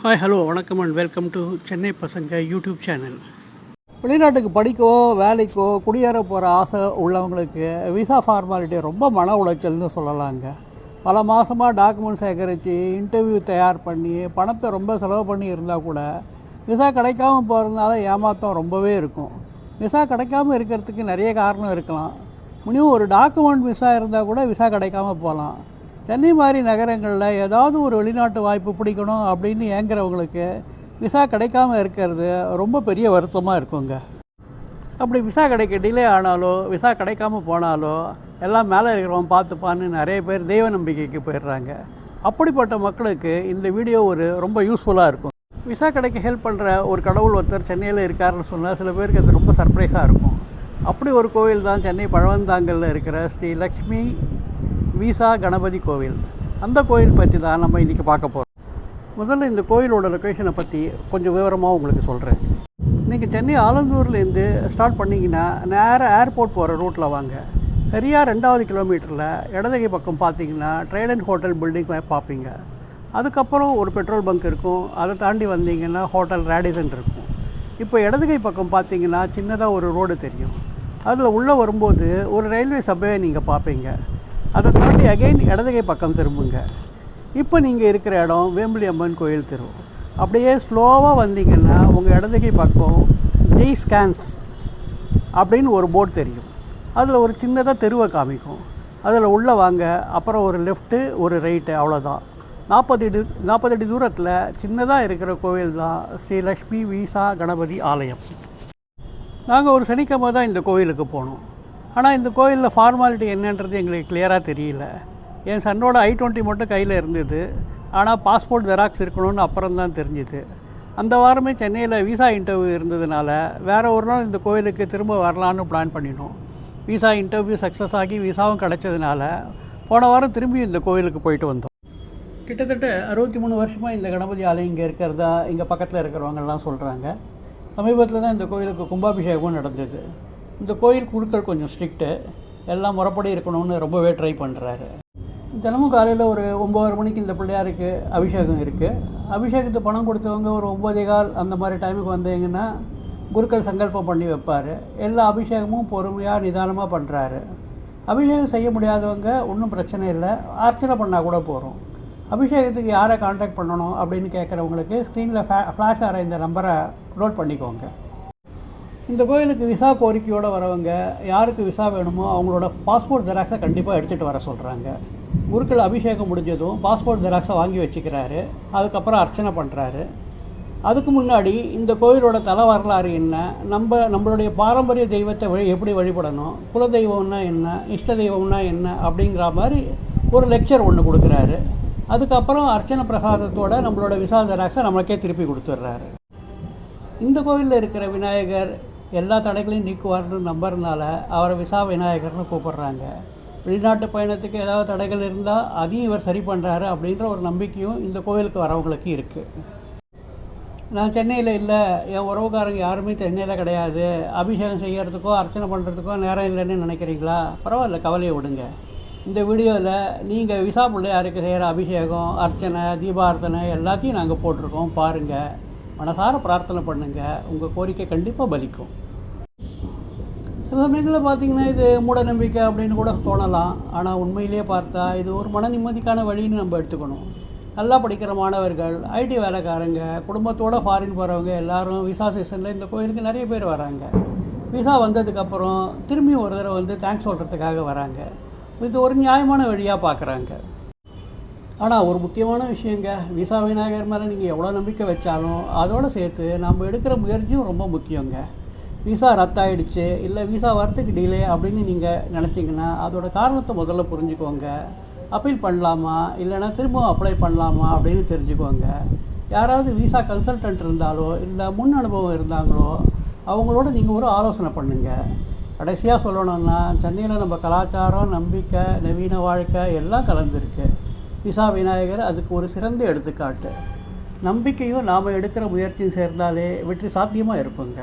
Hi hello வணக்கம் and welcome to Chennai பசங்க YouTube channel வெளிநாட்டுக்கு படிக்கவோ வேலைக்கோ குடியேற போகிற ஆசை உள்ளவங்களுக்கு விசா ஃபார்மாலிட்டி ரொம்ப மன உளைச்சல்னு சொல்லலாங்க. பல மாதமாக டாக்குமெண்ட் சேகரித்து இன்டர்வியூ தயார் பண்ணி பணத்தை ரொம்ப செலவு பண்ணி இருந்தால் கூட விசா கிடைக்காம போகிறதுனால ஏமாத்தம் ரொம்பவே இருக்கும். விசா கிடைக்காம இருக்கிறதுக்கு நிறைய காரணம் இருக்கலாம். மினிமம் ஒரு டாக்குமெண்ட் விசா இருந்தால் கூட விசா கிடைக்காம போகலாம். சென்னை மாதிரி நகரங்களில் ஏதாவது ஒரு வெளிநாட்டு வாய்ப்பு பிடிக்கணும் அப்படின்னு ஏங்குறவங்களுக்கு விசா கிடைக்காம இருக்கிறது ரொம்ப பெரிய வருத்தமாக இருக்குங்க. அப்படி விசா கிடைக்க டிலே ஆனாலோ விசா கிடைக்காம போனாலோ எல்லாம் மேலே இருக்கிறவன் பார்த்துப்பான்னு நிறைய பேர் தெய்வ நம்பிக்கைக்கு போயிடுறாங்க. அப்படிப்பட்ட மக்களுக்கு இந்த வீடியோ ஒரு ரொம்ப யூஸ்ஃபுல்லாக இருக்கும். விசா கிடைக்க ஹெல்ப் பண்ணுற ஒரு கடவுள் ஒருத்தர் சென்னையில் இருக்காருன்னு சொன்னால் சில பேருக்கு அது ரொம்ப சர்ப்ரைஸாக இருக்கும். அப்படி ஒரு கோவில் தான் சென்னை பழவந்தாங்கல்ல இருக்கிற ஸ்ரீ லக்ஷ்மி வீசா கணபதி கோவில். அந்த கோயில் பற்றி தான் நம்ம இன்றைக்கி பார்க்க போகிறோம் முதல்ல இந்த கோயிலோட லொக்கேஷனை பற்றி கொஞ்சம் விவரமாக உங்களுக்கு சொல்கிறேன் நீங்கள் சென்னை ஆலந்தூர்லேருந்து ஸ்டார்ட் பண்ணிங்கன்னா நேராக ஏர்போர்ட் போகிற ரூட்டில் வாங்க. சரியாக ரெண்டாவது கிலோமீட்டரில் இடதுகை பக்கம் பார்த்தீங்கன்னா ட்ரைடன் ஹோட்டல் பில்டிங் பார்ப்பீங்க. அதுக்கப்புறம் ஒரு பெட்ரோல் பங்க் இருக்கும். அதை தாண்டி வந்தீங்கன்னா ஹோட்டல் ரேடிசன் இருக்கும். இப்போ இடதுகை பக்கம் பார்த்தீங்கன்னா சின்னதாக ஒரு ரோடு தெரியும். அதில் உள்ளே வரும்போது ஒரு ரயில்வே சபையை நீங்கள் பார்ப்பீங்க. அதை தாண்டி அகைன் இடதுகை பக்கம் திரும்புங்க. இப்போ நீங்கள் இருக்கிற இடம் வேம்புலி அம்மன் கோயில் தெரு. அப்படியே ஸ்லோவாக வந்தீங்கன்னா உங்கள் இடதுகை பக்கம் ஜெய் ஸ்கேன்ஸ் அப்படின்னு ஒரு போர்டு தெரியும். அதில் ஒரு சின்னதாக தெருவை காமிக்கும். அதில் உள்ளே வாங்க அப்புறம் ஒரு லெஃப்ட்டு ஒரு ரைட்டு அவ்வளோதான் நாற்பது அடி நாற்பது அடி தூரத்தில் சின்னதாக இருக்கிற கோவில் தான் ஸ்ரீ லக்ஷ்மி வீசா கணபதி ஆலயம். நாங்கள் ஒரு சனிக்கிழமை தான் இந்த கோவிலுக்கு போனோம். ஆனால் இந்த கோயிலில் ஃபார்மாலிட்டி என்னன்றது எங்களுக்கு கிளியராக தெரியல. என் சன்னோட ஐ டுவெண்ட்டி மட்டும் கையில் இருந்தது. ஆனால் பாஸ்போர்ட் ஜெராக்ஸ் இருக்கணும்னு அப்புறம் தான் தெரிஞ்சுது. அந்த வாரமே சென்னையில் விசா இன்டர்வியூ இருந்ததுனால வேறு ஒரு நாள் இந்த கோயிலுக்கு திரும்ப வரலான்னு பிளான் பண்ணினோம். விசா இன்டர்வியூ சக்ஸஸ் ஆகி விசாவும் கிடச்சதுனால போன வாரம் திரும்பி இந்த கோயிலுக்கு போயிட்டு வந்தோம். கிட்டத்தட்ட அறுபத்தி மூணு வருஷமாக இந்த கணபதி ஆலயம் இங்கே இருக்கிறதா இங்கே பக்கத்தில் இருக்கிறவங்கெல்லாம் சொல்கிறாங்க சமீபத்தில் தான் இந்த கோயிலுக்கு கும்பாபிஷேகமும் நடந்தது. இந்த கோயில் குழுக்கள் கொஞ்சம் ஸ்ட்ரிக்ட்டு எல்லாம் முறைப்படி இருக்கணும்னு ரொம்பவே ட்ரை பண்ணுறாரு தினமும் காலையில் ஒரு ஒம்பது மணிக்கு இந்த பிள்ளையாருக்கு அபிஷேகம் இருக்குது அபிஷேகத்துக்கு பணம் கொடுத்தவங்க ஒரு ஒம்பதே கால் அந்த மாதிரி டைமுக்கு வந்தீங்கன்னா குருக்கள் சங்கல்பம் பண்ணி வைப்பார். எல்லா அபிஷேகமும் பொறுமையாக நிதானமாக பண்ணுறாரு அபிஷேகம் செய்ய முடியாதவங்க ஒன்றும் பிரச்சனை இல்லை. அர்ச்சனை பண்ணால் கூட போகிறோம் அபிஷேகத்துக்கு யாரை காண்டாக்ட் பண்ணணும் அப்படின்னு கேட்குறவங்களுக்கு ஸ்க்ரீனில் ஃபே ஃப்ளாஷ் ஆகிற இந்த நம்பரை நோட் பண்ணிக்கோங்க. இந்த கோயிலுக்கு விசா கோரிக்கையோடு வரவங்க யாருக்கு விசா வேணுமோ அவங்களோட பாஸ்போர்ட் ஜெராக்ஸை கண்டிப்பாக எடுத்துகிட்டு வர சொல்கிறாங்க குருக்கள் அபிஷேகம் முடிஞ்சதும் பாஸ்போர்ட் ஜெராக்ஸை வாங்கி வச்சுக்கிறாரு. அதுக்கப்புறம் அர்ச்சனை பண்ணுறாரு அதுக்கு முன்னாடி இந்த கோயிலோட தல வரலாறு என்ன? நம்ம நம்மளுடைய பாரம்பரிய தெய்வத்தை வழி எப்படி வழிபடணும்? குலதெய்வம்னா என்ன? இஷ்ட தெய்வம்னா என்ன? அப்படிங்கிற மாதிரி ஒரு லெக்சர் ஒன்று கொடுக்குறாரு. அதுக்கப்புறம் அர்ச்சனை பிரசாதத்தோட நம்மளோட விசா ஜெராக்ஸை நம்மளுக்கே திருப்பி கொடுத்துட்றாரு. இந்த கோவிலில் இருக்கிற விநாயகர் எல்லா தடைகளையும் நீக்குவார்னு நம்புறதுனால அவரை விசா விநாயகர்னு கூப்பிடுறாங்க. வெளிநாட்டு பயணத்துக்கு ஏதாவது தடைகள் இருந்தால் அதையும் இவர் சரி பண்ணுறாரு அப்படின்ற ஒரு நம்பிக்கையும் இந்த கோவிலுக்கு வரவங்களுக்கு இருக்குது நான் சென்னையில் இல்லை. என் உறவுக்காரங்க யாருமே சென்னையில் கிடையாது. அபிஷேகம் செய்கிறதுக்கோ அர்ச்சனை பண்ணுறதுக்கோ நேரம் இல்லைன்னு நினைக்கிறீங்களா? பரவாயில்ல கவலையை விடுங்க. இந்த வீடியோவில் நீங்கள் விசா பிள்ளையாருக்கு செய்கிற அபிஷேகம் அர்ச்சனை தீபார்த்தனை எல்லாத்தையும் நாங்கள் போட்டிருக்கோம். பாருங்கள் மனசார பிரார்த்தனை பண்ணுங்கள் உங்கள் கோரிக்கை கண்டிப்பாக பலிக்கும். சில சமயங்களில் பார்த்தீங்கன்னா இது மூட நம்பிக்கை அப்படின்னு கூட தோணலாம். ஆனால் உண்மையிலேயே பார்த்தா இது ஒரு மன நிம்மதிக்கான வழின்னு நம்ம எடுத்துக்கணும். நல்லா படிக்கிற மாணவர்கள் ஐடி வேலைக்காரங்க குடும்பத்தோடு ஃபாரின் போகிறவங்க எல்லாரும் விசா சீசனில் இந்த கோயிலுக்கு நிறைய பேர் வராங்க. விசா வந்ததுக்கப்புறம் திரும்பி ஒரு தடவை வந்து தேங்க்ஸ் சொல்கிறதுக்காக வராங்க. இது ஒரு நியாயமான வழியாக பார்க்குறாங்க ஆனால் ஒரு முக்கியமான விஷயங்க விசா விநாயகர் மேலே நீங்கள் எவ்வளோ நம்பிக்கை வச்சாலும் அதோடு சேர்த்து நம்ம எடுக்கிற முயற்சியும் ரொம்ப முக்கியங்க. விசா ரத்தாயிடுச்சு இல்லை விசா வரத்துக்கு டிலே அப்படின்னு நீங்கள் நினச்சிங்கன்னா அதோட காரணத்தை முதல்ல புரிஞ்சுக்கோங்க. அப்பீல் பண்ணலாமா? இல்லைனா திரும்பவும் அப்ளை பண்ணலாமா அப்படின்னு தெரிஞ்சுக்கோங்க. யாராவது விசா கன்சல்டன்ட் இருந்தாலோ இல்லை முன் அனுபவம் இருந்தாங்களோ அவங்களோட நீங்கள் ஒரு ஆலோசனை பண்ணுங்கள் கடைசியாக சொல்லணும்னா சென்னையில் நம்ம கலாச்சாரம் நம்பிக்கை நவீன வாழ்க்கை எல்லாம் கலந்துருக்கு. விசா விநாயகர் அதுக்கு ஒரு சிறந்த எடுத்துக்காட்டு. நம்பிக்கையும் நாம் எடுக்கிற முயற்சியும் சேர்ந்தாலே வெற்றி சாத்தியமாக இருப்போங்க